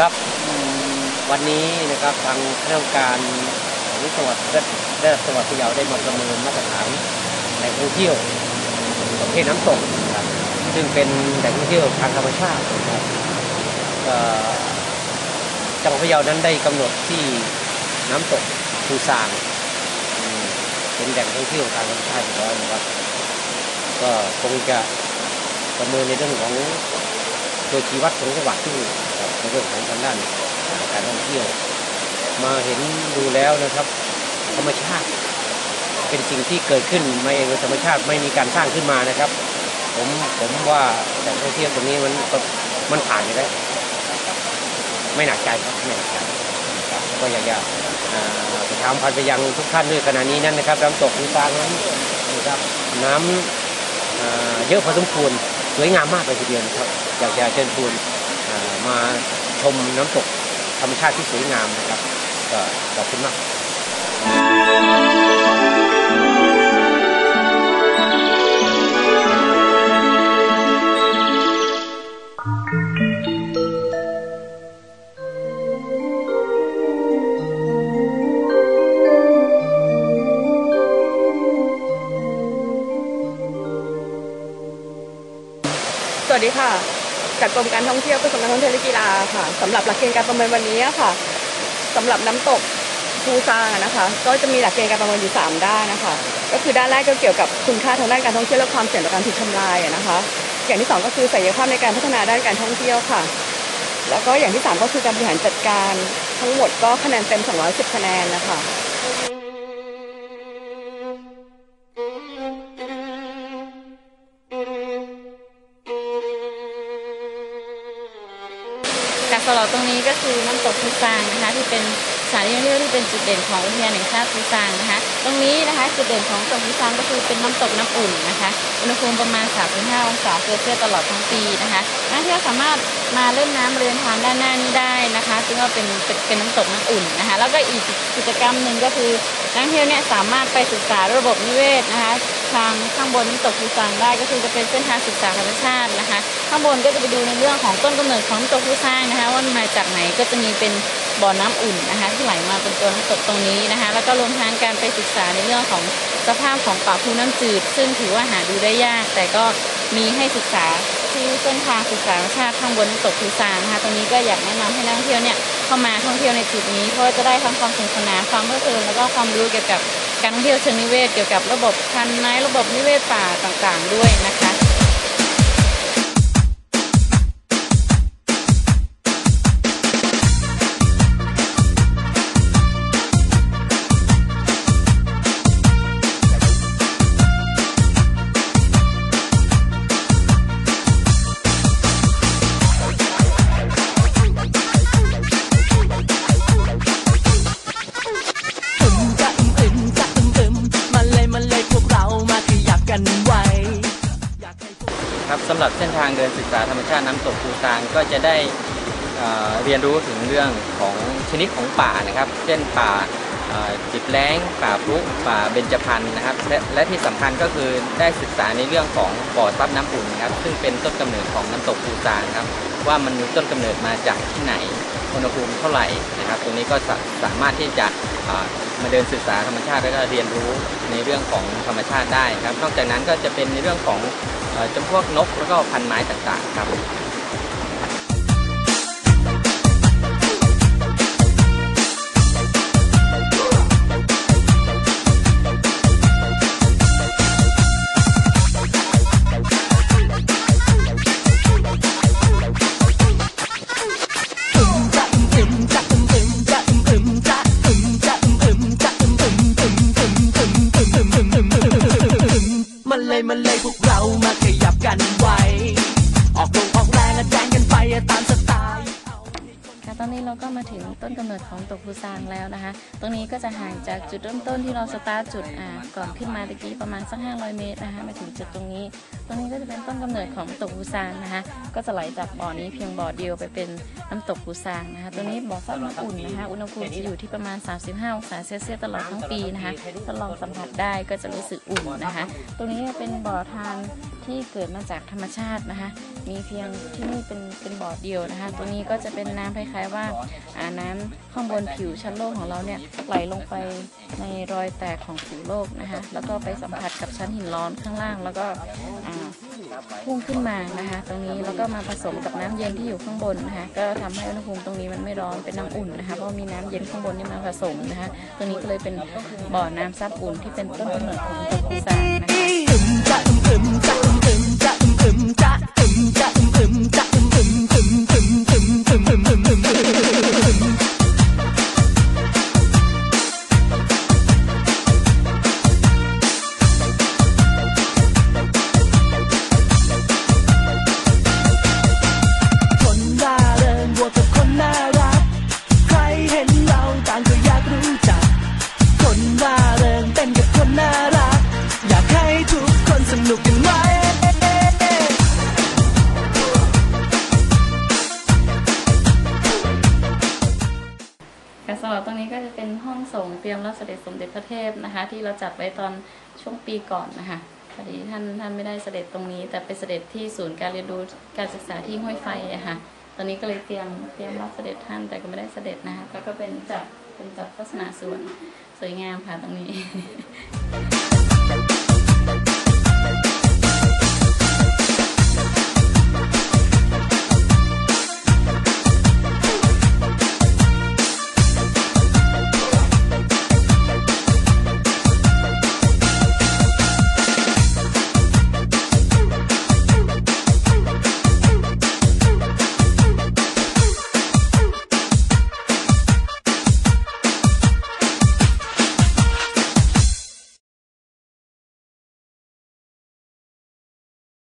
ครับ วันนี้นะครับทางคณะกรรมการของจังหวัดระดับจังหวัดพะเยาได้มาประเมินมาตรฐานแหล่งท่องเที่ยวประเภทน้ำตกครับซึ่งเป็นแหล่งท่องเที่ยวทางธรรมชาตินะครับจังหวัดพะเยานั้นได้กำหนดที่น้ำตกภูซางเป็นแหล่งท่องเที่ยวทางธรรมชาติอยู่แล้วนะครับ ก็คงจะประเมินในเรื่องของ ตัวชีวัดของจังหวัดที่ในเรื่องของทางด้านการท่องเที่ยว มาเห็นดูแล้วนะครับ ธรรมชาติเป็นสิ่งที่เกิดขึ้นมาเองโดยธรรมชาติไม่มีการสร้างขึ้นมานะครับ ผมผมว่าแหล่งท่องเที่ยวตรงนี้มันมันผ่านไปแล้วไม่หนักใจครับไม่หนักใจก็อยากจะอ่าประชาสัมพันธ์ไปยังทุกท่านด้วยขณะนี้นั่นนะครับน้ำตกมีตางนั้นนะครับน้ำเยอะพอสมควรสวยงามมากเลยทีเดียวนะครับ อยากจะเชิญชวนมาชมน้ำตกธรรมชาติที่สวยงามนะครับก็ขอบคุณมากสวัสดีค่ะ จากกรมการท่องเที่ยวกระทรวงการท่องเที่ยวและกีฬาค่ะสำหรับหลักเกณฑ์การประเมินวันนี้ค่ะสำหรับน้ำตกภูซางอะนะคะ ก็จะมีหลักเกณฑ์การประเมินอยู่สามด้านนะคะ ก็คือด้านแรกก็เกี่ยวกับคุณค่าทางด้านการท่องเที่ยวและความเสี่ยงต่อการถูกทำลายนะคะ อย่างที่สองก็คือศักยภาพในการพัฒนาด้านการท่องเที่ยวค่ะ แล้วก็อย่างที่สามก็คือการบริหารจัดการทั้งหมดก็คะแนนเต็ม 210 คะแนนนะคะ สลอดตรงนี้ก็คือน้ำตกทุกซางนะคะที่เป็นานที่ท่องเที่ยวที่เป็นจุดเด่นของอุทยานแห่งชาติภูซางนะคะ ตรงนี้นะคะจุดเด่นของตกภูซางก็คือเป็นน้ำตกน้ำอุ่นนะคะ อุณหภูมิประมาณ 3-5 องศาเซลเซียสตลอดทั้งปีนะคะนักท่องเที่ยวสามารถมาเล่นน้ำบริเวณทางด้านหน้านี้ได้นะคะซึ่งก็เป็นเป็นนน้ำตกน้ำอุ่นนะคะ แล้วก็อีกกิจกรรมหนึ่งก็คือนักท่องเที่ยวเนี่ยสามารถไปศึกษาระบบนิเวศนะคะทางข้างบนน้ำตกภูซางได้ก็คือจะเป็นเส้นทางศึกษาธรรมชาตินะคะ ข้างบนก็จะไปดูในเรื่องของต้นกำเนิดของน้ำตกภูซางนะคะว่ามันมาจากไหนก็จะมีเป็น บ่อน้ำอุ่นนะคะ ที่ไหลมาเป็นตัวน้ำตกตรงนี้นะคะ แล้วก็รวมทั้งการไปศึกษาในเรื่องของสภาพของป่าภูน้ำจืด ซึ่งถือว่าหาดูได้ยาก แต่ก็มีให้ศึกษาที่เส้นทางศึกษาธรรมชาติข้างบนน้ำตกภูซางนะคะตรงนี้ก็อยากแนะนำให้นักท่องเที่ยวเนี่ยเข้ามาท่องเที่ยวในจุดนี้เพราะจะได้ทั้งความสนุกสนานความเพลิดเพลินแล้วก็ความรู้เกี่ยวกับการท่องเที่ยวเชิงนิเวศเกี่ยวกับระบบพันไม้ระบบนิเวศป่าต่างๆ ด้วยนะคะ กันไวครับสำหรับเส้นทางเดินศึกษาธรรมชาติน้ำตกภูซางก็จะได้เรียนรู้ถึงเรื่องของชนิดของป่านะครับ เช่นป่าจิบแล้ง ป่าพรุป่าเบญจพรรณนะครับและและที่สำคัญก็คือได้ศึกษาในเรื่องของบ่อซับน้ำอุ่นนะครับซึ่งเป็นต้นกำเนิดของน้ำตกภูซางครับว่ามันมีต้นกำเนิดมาจากที่ไหนอุณหภูมิเท่าไหร่นะครับ ตรงนี้ก็สามารถที่จะ มาเดินศึกษาธรรมชาติแล้วก็เรียนรู้ในเรื่องของธรรมชาติได้ครับ นอกจากนั้นก็จะเป็นในเรื่องของเอ่อจำพวกนกแล้วก็พันไม้ต่างๆครับ my label ตอนนี้เราก็มาถึงต้นกำเนิดของตกภูซางแล้วนะคะ ตรงนี้ก็จะห่างจากจุดเริ่มต้นที่เราสตาร์ทจุดอ่าก่อนขึ้นมาตะกี้ประมาณสัก 500 เมตรนะคะมาถึงจุดตรงนี้ ตรงนี้ก็จะเป็นต้นกำเนิดของตกภูซางนะคะ ก็จะไหลจากบ่อนี้เพียงบ่อเดียวไปเป็นน้ำตกภูซางนะคะตัวนี้บ่อซับน้ำอุ่นนะคะ อุณหภูมิจะอยู่ที่ประมาณ 35 องศาเซลเซียสตลอดทั้งปีนะคะถ้าลองสัมผัสได้ก็จะรู้สึกอุ่นนะคะ ตรงนี้เป็นบ่อทานที่เกิดมาจากธรรมชาตินะคะ มีเพียงที่นี่เป็นเป็นบ่อเดียวนะคะตัวนี้ก็จะเป็นน้ำคล้ายว่าอ่าน้ำข้างบนผิวชั้นโลกของเราเนี่ยไหลลงไปในรอยแตกของผิวโลกนะคะแล้วก็ไปสัมผัสกับชั้นหินร้อนข้างล่าง แล้วก็พุ่งขึ้นมานะคะตรงนี้แล้วก็มาผสมกับน้ำเย็นที่อยู่ข้างบนนะคะก็ทำให้อุณหภูมิตรงนี้มันไม่ร้อนเป็นน้ำอุ่นนะคะเพราะมีน้ำเย็นข้างบนนี่มาผสมนะคะตรงนี้ก็เลยเป็นบ่อน้ำซับอุ่นที่เป็นต้นกำเนิดของตะปูซา ค่ะสำหรับตรงนี้ก็จะเป็นห้องส่งเตรียมรับเสด็จสมเด็จพระเทพนะคะ ที่เราจัดไว้ตอนช่วงปีก่อนนะคะพอดีท่านท่านไม่ได้เสด็จตรงนี้ แต่ไปเสด็จที่ศูนย์การเรียนรู้การศึกษาที่ห้วยไฟอะค่ะตอนนี้ก็เลยเตรียมเตรียมรับเสด็จท่านแต่ก็ไม่ได้เสด็จนะคะแล้วก็เป็นจัดเป็นจัดลักษณะสวนสวยงามค่ะตรงนี้